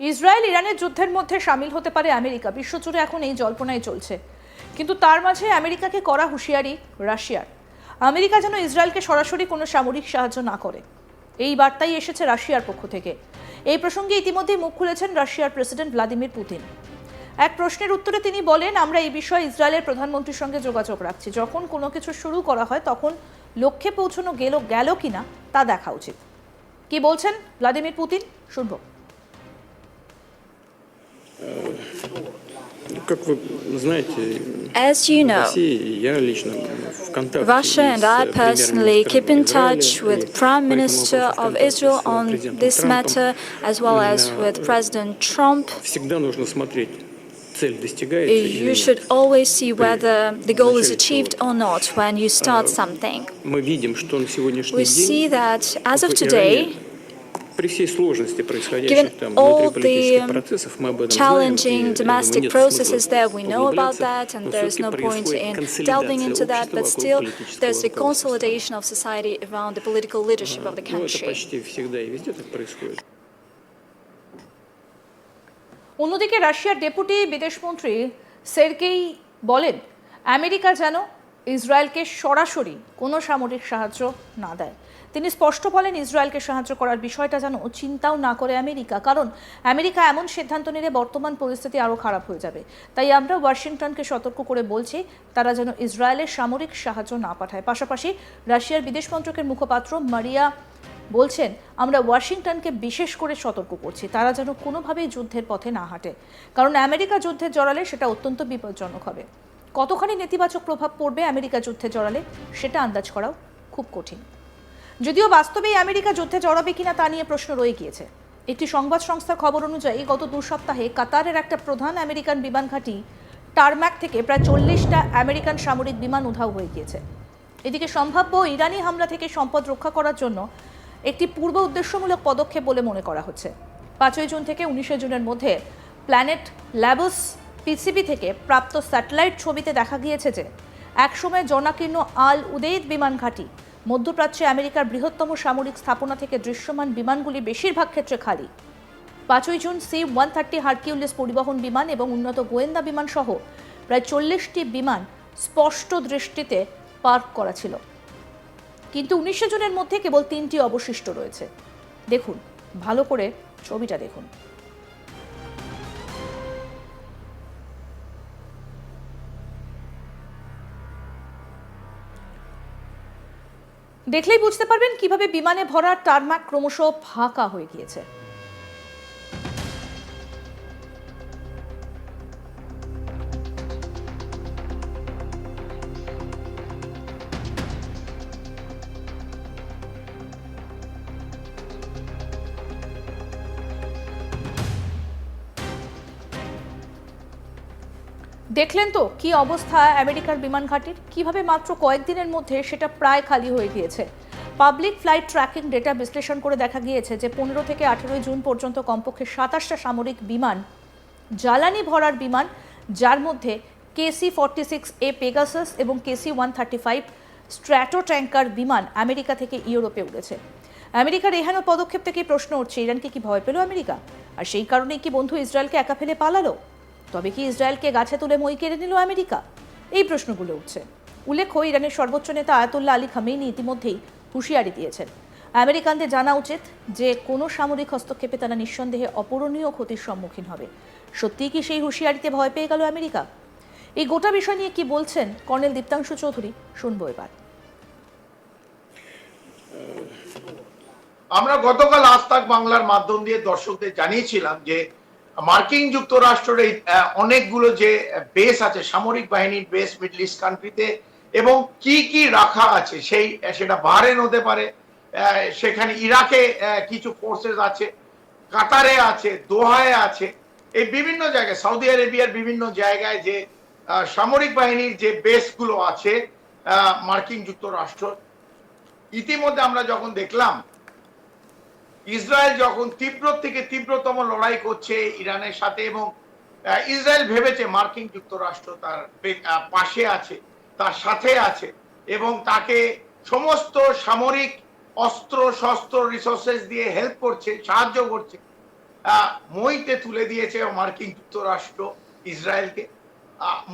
Israel ইরানের যুদ্ধের মধ্যে সামিল হতে পারে আমেরিকা। বিশ্বজুড়ে এখন এই জল্পনায় চলছে। কিন্তু তার মাঝে আমেরিকাকে করা হুঁশিয়ারি রাশিয়ার। আমেরিকা যেন ইসরায়েলকে সরাসরি কোনো সামরিক সাহায্য না করে। এই বার্তাই এসেছে রাশিয়ার পক্ষ থেকে। এই প্রসঙ্গে ইতিমধ্যেই মুখ খুলেছেন রাশিয়ার প্রেসিডেন্ট ভ্লাদিমির পুতিন। এক প্রশ্নের উত্তরে তিনি বলেন, আমরা এই বিষয়ে ইসরায়েলের প্রধানমন্ত্রীর সঙ্গে যোগাযোগ রাখছি। যখন কোনো কিছু শুরু করা হয়, তখন লক্ষ্যে পৌঁছানো গেল গেল কিনা তা দেখা উচিত। কি বলছেন ভ্লাদিমির পুতিন? শুনব। Как вы знаете, As you в know, России я лично в контакте Russia and с I премьер-министром personally keep in Израиля, touch и with по Prime этому Minister вопросу в of контакте Israel с on президентом this Трампом. matter, as well as Именно, with э, President Trump. Всегда нужно смотреть, цель достигается или You нет. should always see whether the goal is начале achieved всего. or not when you start something. Мы видим, что на сегодняшний We see день that as of в today, Given all the challenging domestic processes there, we know about that, and there is no point in delving into that, but still there's the consolidation of society around the political leadership of the country. অন্যদিকে রাশিয়ার deputy বিদেশমন্ত্রী সেরকেই বলেন America যেন ইসরায়েলকে সরাসরি কোনো সামরিক সাহায্য না দেয়। তিনি স্পষ্ট বলেন ইসরায়েলকে সাহায্য করার বিষয়টা যেন চিন্তাও না করে আমেরিকা, কারণ আমেরিকা এমন সিদ্ধান্ত নিলে বর্তমান পরিস্থিতি আরও খারাপ হয়ে যাবে। তাই আমরা ওয়াশিংটনকে সতর্ক করে বলছি, তারা যেন ইসরায়েলের সামরিক সাহায্য না পাঠায়। পাশাপাশি রাশিয়ার বিদেশ মন্ত্রকের মুখপাত্র মারিয়া বলছেন, আমরা ওয়াশিংটনকে বিশেষ করে সতর্ক করছি, তারা যেন কোনোভাবেই যুদ্ধের পথে না হাঁটে, কারণ আমেরিকা যুদ্ধে জড়ালে সেটা অত্যন্ত বিপজ্জনক হবে। কতখানি নেতিবাচক প্রভাব পড়বে আমেরিকা যুদ্ধে জড়ালে, সেটা আন্দাজ করাও খুব কঠিন। যদিও বাস্তবেই আমেরিকা যুদ্ধে জড়াবে কিনা তা নিয়ে প্রশ্ন রয়ে গিয়েছে। একটি সংবাদ সংস্থার খবর অনুযায়ী গত দু সপ্তাহে কাতারের একটা প্রধান আমেরিকান বিমান ঘাঁটি টারম্যাক থেকে প্রায় চল্লিশটা আমেরিকান সামরিক বিমান উধাও হয়ে গিয়েছে। এদিকে সম্ভাব্য ইরানি হামলা থেকে সম্পদ রক্ষা করার জন্য একটি পূর্ব উদ্দেশ্যমূলক পদক্ষেপ বলে মনে করা হচ্ছে। পাঁচই জুন থেকে উনিশে জুনের মধ্যে প্ল্যানেট ল্যাবস পিসিবি থেকে প্রাপ্ত স্যাটেলাইট ছবিতে দেখা গিয়েছে যে, একসময় জনাকীর্ণ আল উদেইদ বিমান ঘাঁটি মধ্যপ্রাচ্যে আমেরিকার বৃহত্তম সামরিক স্থাপনা থেকে দৃশ্যমান বিমানগুলি বেশিরভাগ ক্ষেত্রে খালি। পাঁচই June C one thirty Hercules পরিবহন বিমান এবং উন্নত গোয়েন্দা বিমান সহ প্রায় চল্লিশটি বিমান স্পষ্ট দৃষ্টিতে পার্ক করা ছিল। কিন্তু উনিশে জুনের মধ্যে কেবল তিনটি অবশিষ্ট রয়েছে। দেখুন, ভালো করে ছবিটা দেখুন। দেখলেই বুঝতে পারবেন কীভাবে বিমানে ভরা টারমাক ক্রমশ ফাঁকা হয়ে গিয়েছে। দেখলেন তো কি অবস্থা আমেরিকার বিমান ঘাঁটির? কীভাবে মাত্র কয়েকদিনের মধ্যে সেটা প্রায় খালি হয়ে গিয়েছে? পাবলিক ফ্লাইট ট্র্যাকিং ডেটা বিশ্লেষণ করে দেখা গিয়েছে যে পনেরো থেকে আঠেরোই জুন পর্যন্ত কমপক্ষে সাতাশটা সামরিক বিমান, জ্বালানি ভরার বিমান, যার মধ্যে K C forty six A Pegasus এবং KC one thirty five stratotanker বিমান আমেরিকা থেকে ইউরোপে উড়েছে। আমেরিকার এহেন পদক্ষেপ থেকে প্রশ্ন উঠছে, ইরানকে কি ভয় পেল আমেরিকা? আর সেই কারণেই কি বন্ধু ইসরায়েলকে একা ফেলে পালালো? তবে কি ইসরায়েলকে গাছে তুলে মই কেড়ে নিল আমেরিকা? এই প্রশ্নগুলো উঠছে। উল্লেখ্য, ইরানের সর্বোচ্চ নেতা আয়াতুল্লাহ আলী খামেইনি ইতিমধ্যেই হুঁশিয়ারি দিয়েছেন। আমেরিকানদের জানা উচিত যে, কোনো সামরিক হস্তক্ষেপে তারা নিঃসন্দেহে অপূরণীয় ক্ষতির সম্মুখীন হবে। সত্যিই কি সেই হুঁশিয়ারিতে ভয় পেয়ে গেল আমেরিকা? এই গোটা বিষয় নিয়ে কি বলছেন কর্নেল দীপ্তাংশু চৌধুরী? শুনব এবার। আমরা গতকাল আজ বাংলার মাধ্যম দিয়ে দর্শকদের জানিয়েছিলাম যে মার্কিন যুক্তরাষ্ট্রের এই অনেকগুলো যে বেস আছে, সামরিক বাহিনীর বেস মিডল ইস্ট কান্ট্রিতে, এবং কি কি রাখা আছে, সেই, সেটা বাহরেন হতে পারে সেখানে ইরাকে কিছু ফোর্সেস আছে, কাতারে আছে, দোহায় আছে, এই বিভিন্ন জায়গায়, সৌদি আরেবিয়ার বিভিন্ন জায়গায় যে সামরিক বাহিনীর যে বেসগুলো আছে মার্কিন যুক্তরাষ্ট্র। ইতিমধ্যে আমরা যখন দেখলাম ইসরায়েল যখন তীব্র থেকে তীব্রতম লড়াই করছে ইরানের সাথে এবং ইসরায়েল ভেবেছে মার্কিন যুক্তরাষ্ট্র তার পাশে আছে, তার সাথে আছে এবং তাকে সমস্ত সামরিক অস্ত্র শস্ত্র রিসোর্সেস দিয়ে হেল্প করছে, সাহায্য করছে। মইতে তুলে দিয়েছে মার্কিন যুক্তরাষ্ট্র ইসরায়েলকে।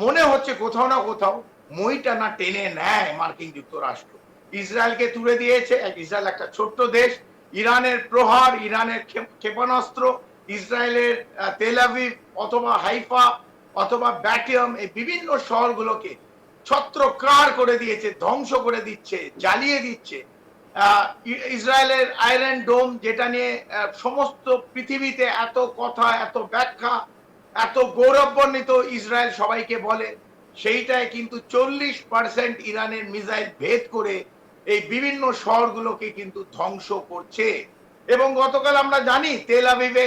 মনে হচ্ছে কোথাও না কোথাও মইটা না টেনে নেয় মার্কিন যুক্তরাষ্ট্র। ইসরায়েলকে তুলে দিয়েছে ইসরায়েল একটা ছোট্ট দেশ ইরানের প্রহার, ইরানের ক্ষেপণাস্ত্র, ইসরায়েলের তেলাভিভ অথবা হাইফা অথবা ব্যাটিয়াম, এই বিভিন্ন শহরগুলোকে ছত্রকার করে দিয়েছে, ধ্বংস করে দিচ্ছে, জ্বালিয়ে দিচ্ছে। ইসরায়েলের আয়রন ডোম, যেটা নিয়ে সমস্ত পৃথিবীতে এত কথা, এত ব্যাখ্যা, এত গৌরবান্বিত ইসরায়েল সবাইকে বলে, সেইটায় কিন্তু চল্লিশ পার্সেন্ট ইরানের মিসাইল ভেদ করে এই বিভিন্ন শহরগুলোকে কিন্তু ধ্বংস করছে। এবং গতকাল আমরা জানি তেল আবিবে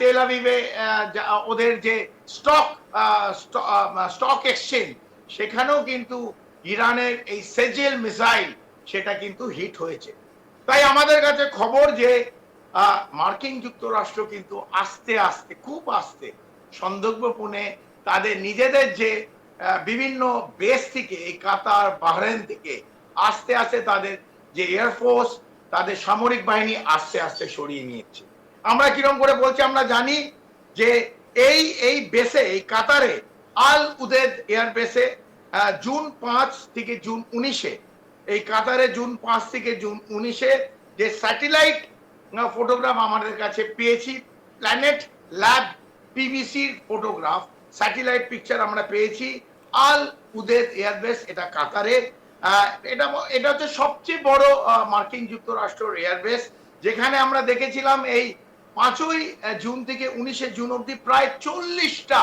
তেল আবিবে ওদের যে স্টক স্টক এক্সচেঞ্জ, সেখানেও কিন্তু ইরানের এই সেজেল মিসাইল সেটা কিন্তু হিট হয়েছে। তাই আমাদের কাছে খবর যে মার্কিন যুক্তরাষ্ট্র কিন্তু আস্তে আস্তে, খুব আস্তে সন্দর্ভপূর্ণে তাদের নিজেদের যে বিভিন্ন বেস থেকে এই কাতার, বাহরেন থেকে আস্তে আস্তে তাদের যে এয়ারফোর্স তাদের সামরিক বাহিনী আস্তে আস্তে সরিয়ে নিয়েছে। আমরা কীরকম করে বলছি আমরা জানি যে এই এই বেসে এই কাতারে, আল উদেদ এয়ার বেসে জুন পাঁচ থেকে জুন উনিশে, এই কাতারে জুন পাঁচ থেকে জুন উনিশে যে স্যাটেলাইট ফটোগ্রাফ আমাদের কাছে পেয়েছি প্ল্যানেট ল্যাব পিবিসির ফটোগ্রাফ স্যাটেলাইট পিকচার আমরা পেয়েছি, আল উদেদ এয়ারবেস এটা কাতারে এটা এটা হচ্ছে সবচেয়ে বড় মার্কিন যুক্তরাষ্ট্রের এয়ারবেস যেখানে আমরা দেখেছিলাম এই পাঁচই জুন থেকে উনিশে জুন অব্দি প্রায় চল্লিশটা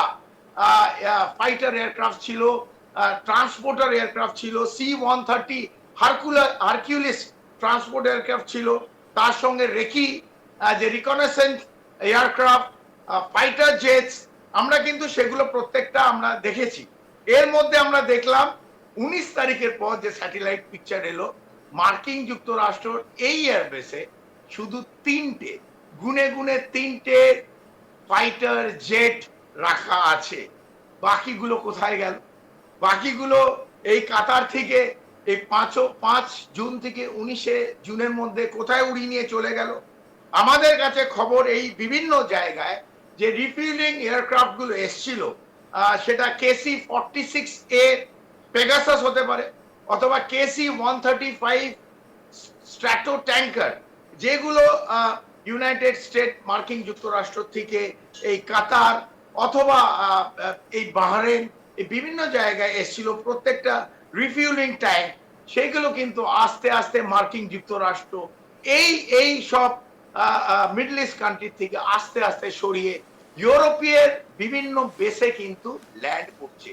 ফাইটার এয়ারক্রাফট ছিল ট্রান্সপোর্টার এয়ারক্রাফট ছিল C one thirty Hercules Hercules transport aircraft ছিল, তার সঙ্গে রেকি যে রিকনেসেন্ট এয়ারক্রাফট ফাইটার জেটস আমরা কিন্তু সেগুলো প্রত্যেকটা আমরা দেখেছি। এর মধ্যে আমরা দেখলাম উনিশ তারিখের পর যে স্যাটেলাইট পিকচার এলো, মার্কিন যুক্তরাষ্ট্র এই এয়ারবেসে শুধু তিনটে, গুনে গুনে তিনটে ফাইটার জেট রাখা আছে। বাকিগুলো কোথায় গেল? বাকিগুলো এই কাতার থেকে এই পাঁচও পাঁচ জুন থেকে উনিশে জুনের মধ্যে কোথায় উড়িয়ে নিয়ে চলে গেল? আমাদের কাছে খবর এই বিভিন্ন জায়গায় যে রিফিউলিং এয়ারক্রাফটগুলো এসছিল সেটা K C forty six A Pegasus হতে পারে, অথবা KC one thirty five stratotanker যেগুলো ইউনাইটেড স্টেট মার্কিন যুক্তরাষ্ট্র থেকে এই কাতার অথবা এই বাহারেন, এই বিভিন্ন জায়গায় এসেছিল। প্রত্যেকটা রিফিউলিং ট্যাঙ্ক সেগুলো কিন্তু আস্তে আস্তে মার্কিন যুক্তরাষ্ট্র এই এই সব মিডল ইস্ট কান্ট্রি থেকে আস্তে আস্তে সরিয়ে ইউরোপীয় বিভিন্ন বেসে কিন্তু ল্যান্ড করছে।